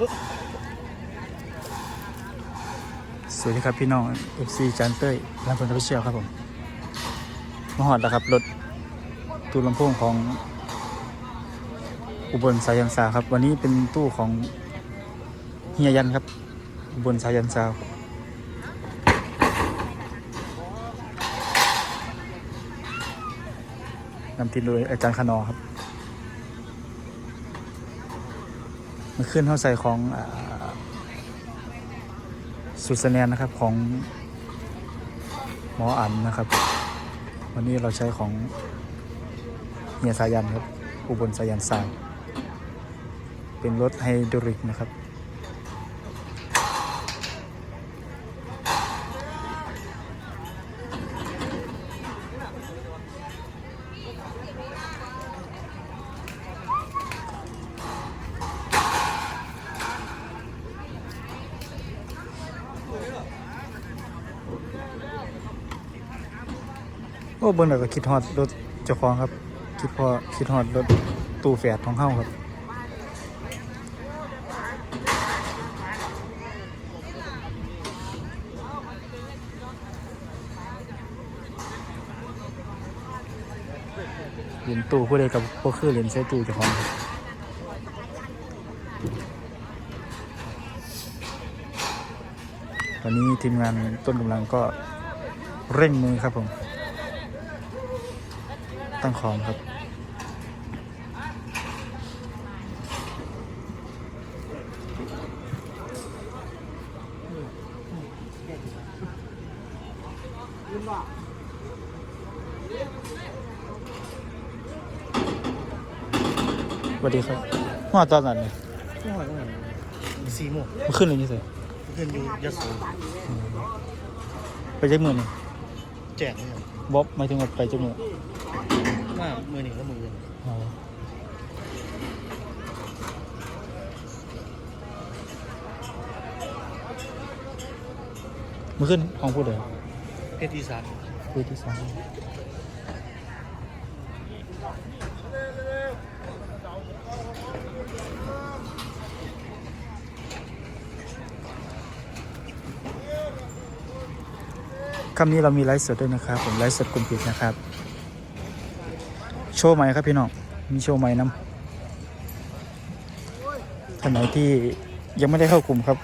สวัสดีครับพี่น้อง FC จันเต้ยร้านผลทัพเชียวครับผมมาหอดแล้วครับ รถตู้ลำโพงของอุบลสายันซาวครับ วันนี้เป็นตู้ของเฮียยันครับ อุบลสายันซาวนำทีมโดยอาจารย์คานอครับ มันขึ้นเข้าใส่ของอสุดสแนนนะครับของหมออันนะครับ วันนี้เราใช้ของเฮียสายันครับ อุบลสายันสาย เป็นรถไฮดรอลิกนะครับ โอ้เบิ่งแล้วก็คิดฮอดรถเจ้าของครับ คิดพอคิดฮอดรถตู้แฝดของเฮาครับเหรียญตู้ผู้ใดกับพวกคือเหรียญใช้ตู้เจ้าของครับตอนนี้ทีมงานต้นกำลังก็เร่งมือครับผม ตั้งของครับ สวัสดีครับหัวตอนนั้นเนี่ยช่วงวันสี่โมงมันขึ้นเลยนี่สิเพื่อนอยู่ยะโสไปเช็คมือนี่แจกเนี่ย บ๊อบหมายถึงว่าไปเช็คมือ มามือหนึ่งก็มือหนึ่งอ๋อมันขึ้นของผู้เดียวเพชรอีสานผู้ที่สองคำนี้เรามีไลฟ์สดด้วยนะครับ ผมไลฟ์สดกลุ่มปิดนะครับ โชว์ใหม่ครับพี่น้อง มีโชว์ใหม่นำท่านไหนที่ยังไม่ได้เข้ากลุ่มครับ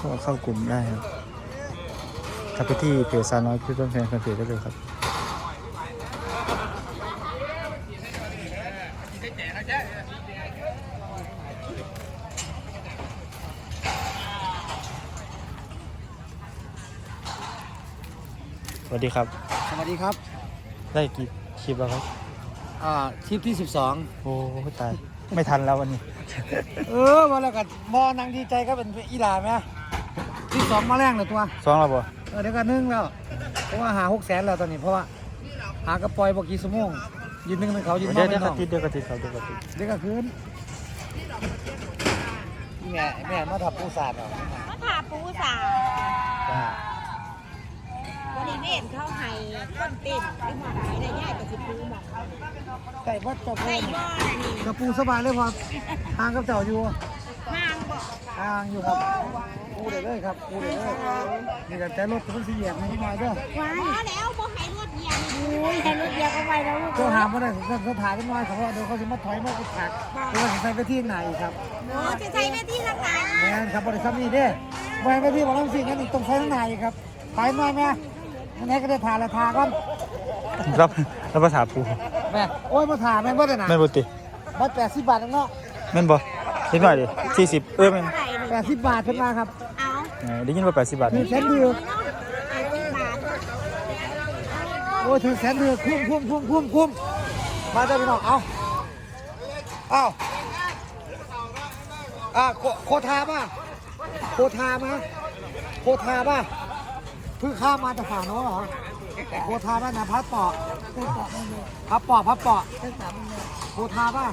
ก็เข้ากลุ่มได้ครับทักไปที่เพจซาน้อยพี่ต้นแฟนแฟนเพจได้เลยครับ สวัสดีครับ สวัสดีครับได้กี่คลิปแล้วครับ อ่าคลิปที่สิบสองโอ้ตาย ไม่ทันแล้ววันนี้ เออมาแล้วกันมอนังดีใจก็เป็นอีหลาไหมที่สองมาแรงเลยตัวสองแล้วบ่เออเดี๋ยวก็นึ่งแล้วเพราะว่าหาหกแสนแล้วตอนนี้เพราะว่าหากระปล่อยบอกกี่สมงยืนหนึ่งเป็นเขายืนมเดี๋อยงวเดี๋ยวกไม่น้ระองติดเดี๋ยวกระติดครับเดี๋ยวกระติดเดี๋ยวก็คืนนี่แม่แม่มาทับปูศาสตร์เหรอมาถาปูสาจ้าบริเวณเข้าไห้ต้นติดหรือหมอไหนได้ง่ายกว่าสิปูหมอกไก่วัดตะได้พูนบ่อนี่กระปูสบายเลยพอทางกับเจ้าอยู่ห้างบ่ทางอยู่ครับปูเดี๋ยวเลยครับปูเดี๋ยวเลยนี่กันแต่รถมันสีแยกไม่มาเด้อว้ายพอแล้วบ่ให้รถเหยียบอุ้ยให้รถเหยียบเอาไว้แล้วลูกก็หาไม่ได้ผมก็ถ่ายเป็นน้อยเขาว่าเดี๋ยวเขาจะมาถอยมาอุดขัดเดี๋ยวเขาจะใส่ไปที่ไหนครับโอ้จะใช้หน้าที่ทางไหนแม่นครับบริษัทนี้เด้ไม่ไปที่บอกน้ำสิ่งนั้นอีกตรงใช้ทั้งไหนครับถ่ายน้อยแม่ อันนี้ก็ได้ถ่ายละทาก่อนรับรับภาษาปูแม่โอ้ยมาถ่ายแม่บ่ได้นะแม่นบ่ติบัตรแปดสิบบาทเนาะแม่นบ่นิดหน่อยดิสี่สิบเออแม่นเท่าไหร่ลูกแปดสิบบาทขึ้นมาครับเอาเออได้ยินว่าแปดสิบบาทถือแสนเดือไอ้สิบบาทโอ้ยถือแสนเดือคุ้มคุ้มคุ้มคุ้มคุ้มมาเจ้าพี่น้องเอาเอาอ่าโคโคทาป่ะโคทามาโคทาป่ะ เพื่อข้ามมาจากฝั่งโน้นเหรอโคทาบ้านนะพัดเปอะพับปอะพับปอะโคทาป่ะ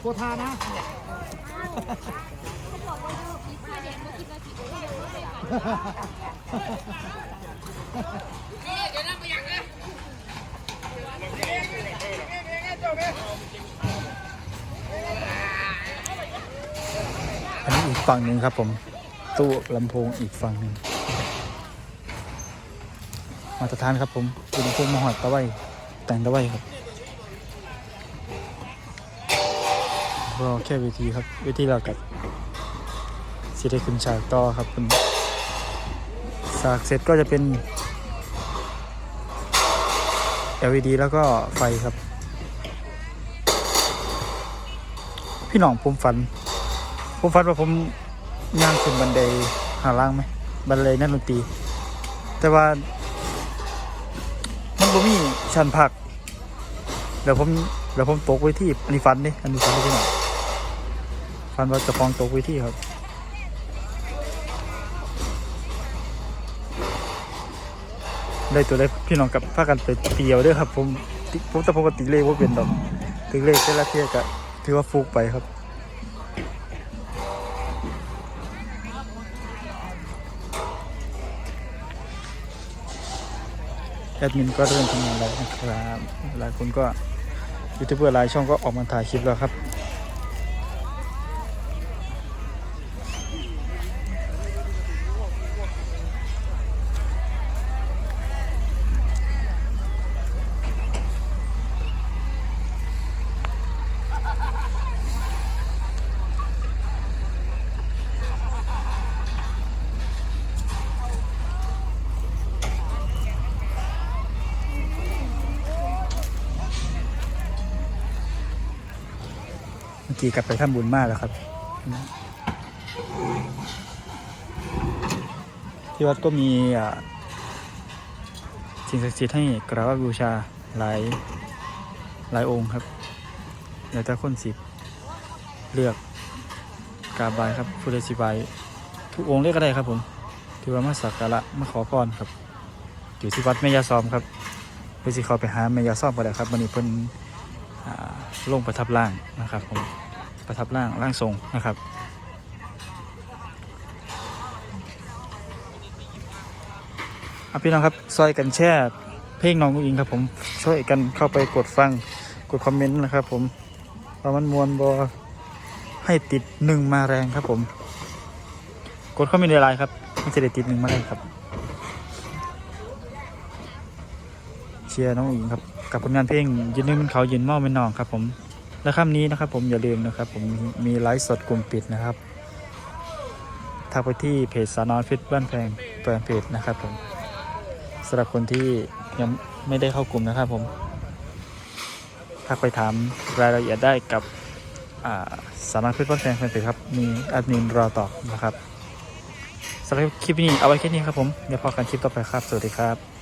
โคทานะอันนี้อีกฝั่งหนึ่งครับผม ตู้ลำโพงอีกฝั่งหนึ่ง มาตรฐานครับผมตู้ลำโพงมาหอดตะไวแต่งตะไวครับรอแค่เวทีครับเวทีเรากับสิได้ขึ้นฉากต่อครับคุณฉากเสร็จก็จะเป็น LED แล้วก็ไฟครับ พี่หน่องผมฝัน ผมฝันว่าผมย่างขึ้นบันไดหาล่างไหมบันไดนั่นดนตรีแต่ว่า มันบ่มีชั้นพักเดี๋ยวผมเดี๋ยวผมตกไว้ที่อันนี้ฟันนี่อันนี้ฟันที่ไหนฟันว่าจะฟองตกไว้ที่ครับได้ตัวได้พี่น้องกับพากันไปเตียวด้วยครับ ผมติผมแต่ปกติเลขว่าเป็นดอกถึงเลขแต่ละเทียก็ถือว่าฟุกไปครับ แอดมินก็เริ่มทำงานแล้วนะครับหลายคนก็ยูทูบเบอร์หลายช่องก็ออกมาถ่ายคลิปแล้วครับ กี่กลับไปทำบุญมากแล้วครับ ที่วัดก็มีสิ่งศักดิ์สิทธิ์ให้กราบบูชาหลายหลายองค์ครับแล้วแต่คนสิบเลือกกราบไหว้ครับผู้ใดสิไหว้ทุกองค์เรียกก็ได้ครับผมถือว่ามาสักการะมาขอพรครับ อยู่ที่วัดแม่ยาซอมครับเพื่อสิเขาไปหาแม่ยาซอมก็ได้ครับวันนี้เพิ่นอ่าลงประทับร่างนะครับผม ประทับร่างร่างทรงนะครับเอาพี่น้องครับซอยกันแช่เพลงน้องกุ้งอิงครับผมช่วยกันเข้าไปกดฟังกดคอมเมนต์นะครับ ผมว่ามันมวนบอให้ติดหนึ่งมาแรงครับผม กดเข้าเมนต์ในไลน์ครับมันจะได้ติดหนึ่งมาแรงครับเชียร์น้องอิงครับกับผลงานเพลงยืนนึงมันเขายืนมาเป็นนองครับผม และค่ำนี้นะครับผมอย่าลืมนะครับ ผมมีไลฟ์สดกลุ่มปิดนะครับทักไปที่เพจสานอนฟิตบ้านแพงแฟนเพจนะครับผมสำหรับคนที่ยังไม่ได้เข้ากลุ่มนะครับผมทักไปถามรายละเอียดได้กับอ่าสานอนฟิตบ้านแพงแฟนเพจครับมีแอดมินรอตอบนะครับสำหรับคลิปนี้เอาไว้แค่นี้ครับผมเดี๋ยวพอกันคลิปต่อไปครับ สวัสดีครับ